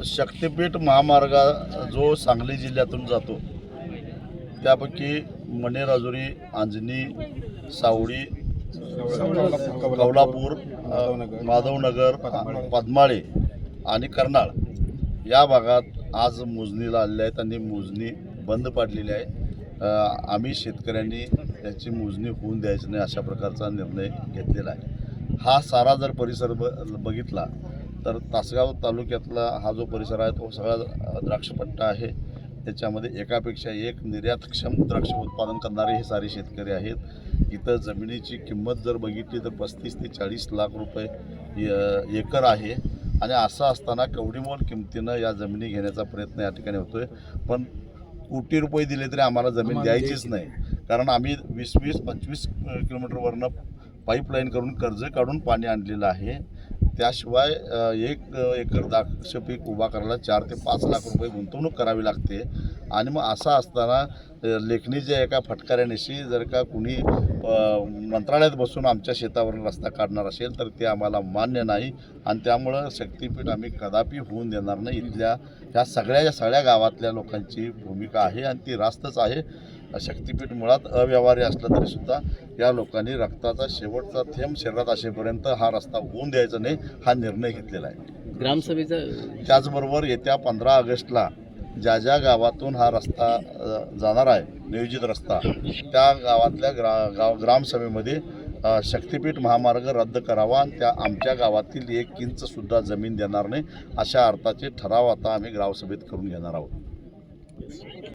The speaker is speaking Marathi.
शक्तिपीठ महामार्ग जो सांगली जिल्ह्यातून जातो त्यापैकी मणे राजुरी अंजनी सावडी कवलापूर माधवनगर पद्माळे आणि कर्नाळ या भागात आज मोजणीला आलेल्या आहेत आणि मोजणी बंद पाडलेली आहे. आम्ही शेतकऱ्यांनी त्याची मोजणी होऊन द्यायची नाही अशा प्रकारचा निर्णय घेतलेला आहे. हा सारा जर परिसर ब बघितला तर तासगाव तालुक्यातला हा जो परिसर आहे तो सगळा द्राक्षपट्टा आहे. त्याच्यामध्ये एकापेक्षा एक निर्यातक्षम द्राक्ष उत्पादन करणारे हे सारे शेतकरी आहेत. इथं जमिनीची किंमत जर बघितली तर पस्तीस ते चाळीस लाख रुपये य- एकर आहे. आणि असं असताना कवडीमोल किमतीनं या जमिनी घेण्याचा प्रयत्न या ठिकाणी होतोय. पण कोटी रुपये दिले तरी आम्हाला जमीन द्यायचीच नाही. कारण आम्ही वीस वीस पंचवीस किलोमीटरवरनं पाईपलाईन करून कर्ज काढून पाणी आणलेलं आहे. त्याशिवाय एक एकर द्राक्ष पीक उभा करायला चार ते पाच लाख रुपये गुंतवणूक करावी लागते. आणि मग असं असताना लेखणीच्या एका फटकाऱ्यानिशी जर का कुणी मंत्रालयात बसून आमच्या शेतावरून रस्ता काढणार असेल तर ते आम्हाला मान्य नाही. आणि त्यामुळं शक्तीपीठ आम्ही कदापि होऊन देणार नाही. इथल्या ह्या सगळ्या या सगळ्या गावातल्या लोकांची भूमिका आहे आणि ती रास्तच आहे. शक्तीपीठ मुळात अव्यवहार्य असलं तरीसुद्धा या लोकांनी रक्ताचा शेवटचा थेंब शरीरात असेपर्यंत हा रस्ता होऊन द्यायचा नाही हा निर्णय घेतलेला आहे. ग्रामसभेचा त्याचबरोबर येत्या पंधरा ऑगस्टला ज्या ज्या गावातून हा रस्ता जाणार आहे नियोजित रस्ता त्या गावातल्या ग्रा गाव ग्रामसभेमध्ये शक्तीपीठ शक्तिपीठ महामार्ग रद्द करावा आणि त्या आमच्या गावातील एक इंचसुद्धा जमीन देणार नाही अशा अर्थाचे ठराव आता आम्ही ग्रामसभेत करून घेणार आहोत.